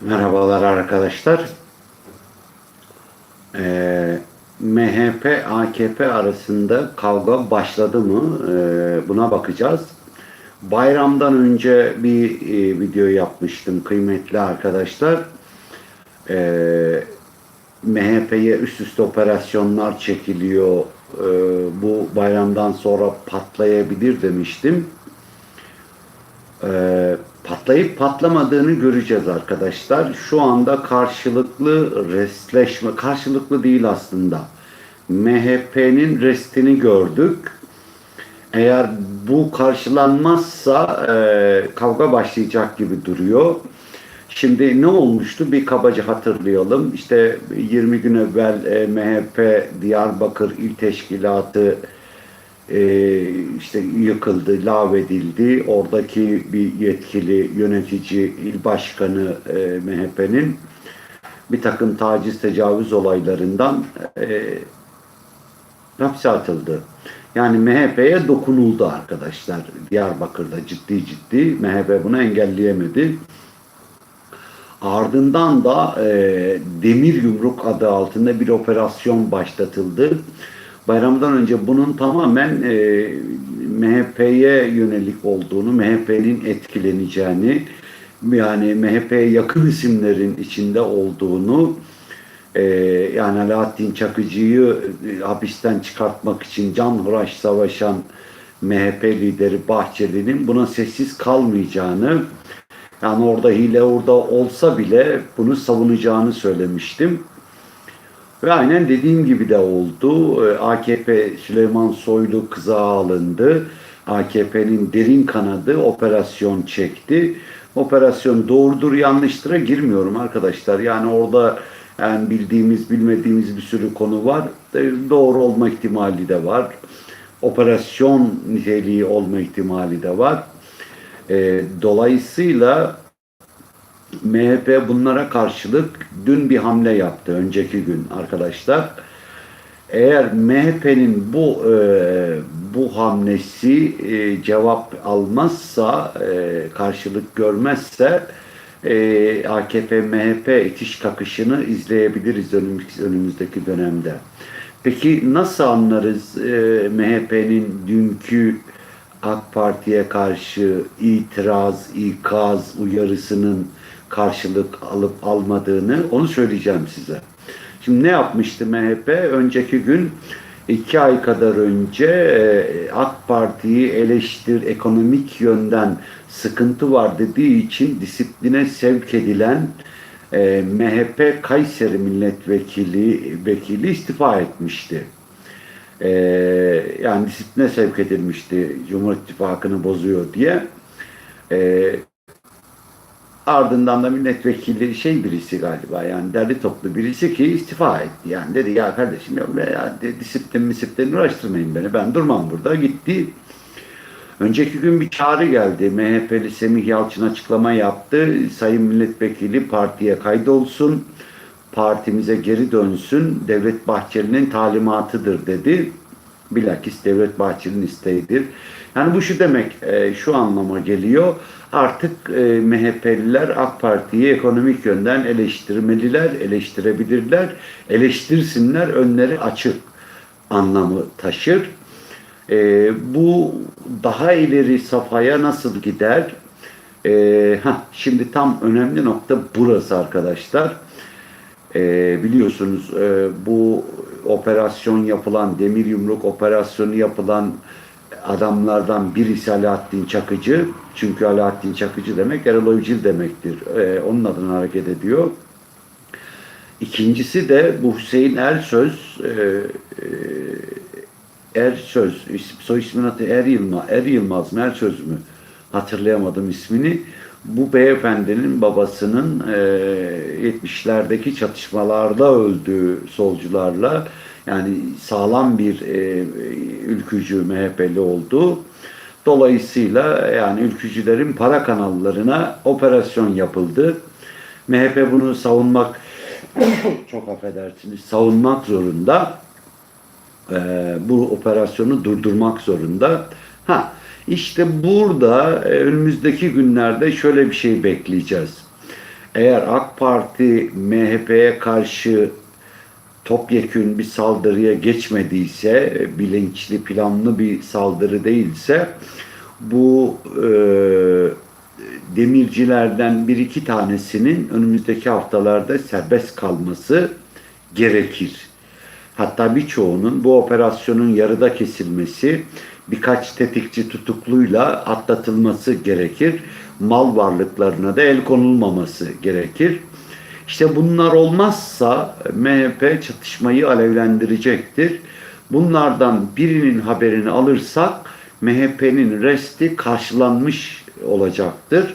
Merhabalar arkadaşlar. Ee, MHP AKP arasında kavga başladı mı? Ee, buna bakacağız. Bayramdan önce bir e, video yapmıştım kıymetli arkadaşlar. Ee, MHP'ye üst üste operasyonlar çekiliyor. Ee, bu bayramdan sonra patlayabilir demiştim. Ee, patlayıp patlamadığını göreceğiz arkadaşlar. Şu anda karşılıklı restleşme, karşılıklı değil aslında. MHP'nin restini gördük. Eğer bu karşılanmazsa e, kavga başlayacak gibi duruyor. Şimdi ne olmuştu? Bir kabaca hatırlayalım. İşte 20 gün evvel e, MHP Diyarbakır İl Teşkilatı e, işte yıkıldı, lağvedildi. Oradaki bir yetkili yönetici, il başkanı e, MHP'nin bir takım taciz, tecavüz olaylarından e, hapse atıldı. Yani MHP'ye dokunuldu arkadaşlar Diyarbakır'da ciddi ciddi. MHP bunu engelleyemedi. Ardından da e, Demir Yumruk adı altında bir operasyon başlatıldı. Bayramdan önce bunun tamamen e, MHP'ye yönelik olduğunu, MHP'nin etkileneceğini, yani MHP'ye yakın isimlerin içinde olduğunu, e, yani Alaaddin Çakıcı'yı e, hapisten çıkartmak için canhıraş savaşan MHP lideri Bahçeli'nin buna sessiz kalmayacağını, yani orada hile orada olsa bile bunu savunacağını söylemiştim. Ve aynen dediğim gibi de oldu. Ee, AKP Süleyman Soylu kıza alındı. AKP'nin derin kanadı operasyon çekti. Operasyon doğrudur yanlıştıra girmiyorum arkadaşlar. Yani orada yani bildiğimiz bilmediğimiz bir sürü konu var. Ee, Doğru olma ihtimali de var. Operasyon niteliği olma ihtimali de var. Ee, dolayısıyla MHP bunlara karşılık dün bir hamle yaptı önceki gün arkadaşlar. Eğer MHP'nin bu e, bu hamlesi e, cevap almazsa, e, karşılık görmezse e, AKP MHP itiş kakışını izleyebiliriz önümüzdeki dönemde. Peki nasıl anlarız e, MHP'nin dünkü AK Parti'ye karşı itiraz, ikaz, uyarısının karşılık alıp almadığını onu söyleyeceğim size. Şimdi ne yapmıştı MHP? Önceki gün iki ay kadar önce e, AK Parti'yi eleştir ekonomik yönden sıkıntı var dediği için disipline sevk edilen e, MHP Kayseri milletvekili vekili istifa etmişti. E, yani disipline sevk edilmişti Cumhur İttifakı'nı bozuyor diye. E, Ardından da milletvekili şey birisi galiba yani derli toplu birisi ki istifa etti. Yani dedi ya kardeşim ya, ya disiplin misiplin uğraştırmayın beni ben durmam burada gitti. Önceki gün bir çağrı geldi. MHP'li Semih Yalçın açıklama yaptı. Sayın milletvekili partiye kaydolsun. Partimize geri dönsün. Devlet Bahçeli'nin talimatıdır dedi. Bilakis Devlet Bahçeli'nin isteğidir. Yani bu şu demek, e, şu anlama geliyor. Artık e, MHP'liler AK Parti'yi ekonomik yönden eleştirmeliler, eleştirebilirler, eleştirsinler, önleri açık anlamı taşır. E, bu daha ileri safhaya nasıl gider? E, şimdi tam önemli nokta burası arkadaşlar. Biliyorsunuz bu operasyon yapılan, demir yumruk operasyonu yapılan adamlardan birisi Alaaddin Çakıcı. Çünkü Alaaddin Çakıcı demek Erol Evcil demektir. Ee, onun adına hareket ediyor. İkincisi de bu Hüseyin Ersöz e, e, Ersöz soy ismini adı Er Yılmaz, Er Yılmaz mı Ersöz mü hatırlayamadım ismini. Bu beyefendinin babasının e, 70'lerdeki çatışmalarda öldüğü solcularla yani sağlam bir e, ülkücü MHP'li oldu. Dolayısıyla yani ülkücülerin para kanallarına operasyon yapıldı. MHP bunu savunmak çok affedersiniz savunmak zorunda. E, bu operasyonu durdurmak zorunda. Ha işte burada e, önümüzdeki günlerde şöyle bir şey bekleyeceğiz. eğer AK Parti MHP'ye karşı topyekün bir saldırıya geçmediyse, e, bilinçli planlı bir saldırı değilse bu e, demircilerden bir iki tanesinin önümüzdeki haftalarda serbest kalması gerekir. Hatta birçoğunun bu operasyonun yarıda kesilmesi, birkaç tetikçi tutukluyla atlatılması gerekir. Mal varlıklarına da el konulmaması gerekir. İşte bunlar olmazsa MHP çatışmayı alevlendirecektir. Bunlardan birinin haberini alırsak MHP'nin resti karşılanmış olacaktır.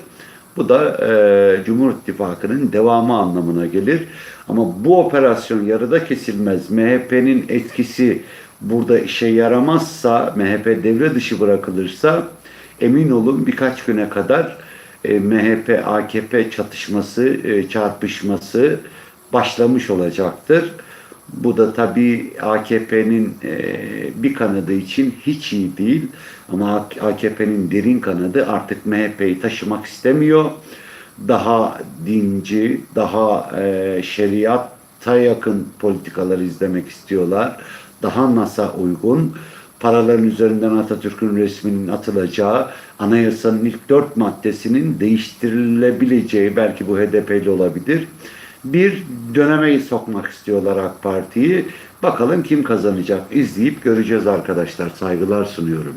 Bu da e, Cumhur İttifakı'nın devamı anlamına gelir. Ama bu operasyon yarıda kesilmez. MHP'nin etkisi burada işe yaramazsa, MHP devre dışı bırakılırsa emin olun birkaç güne kadar e, MHP-AKP çatışması, e, çarpışması başlamış olacaktır. Bu da tabii AKP'nin e, bir kanadı için hiç iyi değil. Ama AKP'nin derin kanadı artık MHP'yi taşımak istemiyor. Daha dinci, daha e, şeriata yakın politikalar izlemek istiyorlar. Daha NASA uygun. Paraların üzerinden Atatürk'ün resminin atılacağı, anayasanın ilk dört maddesinin değiştirilebileceği, belki bu HDP'li olabilir bir döneme sokmak istiyorlar AK Parti'yi. Bakalım kim kazanacak? İzleyip göreceğiz arkadaşlar. Saygılar sunuyorum.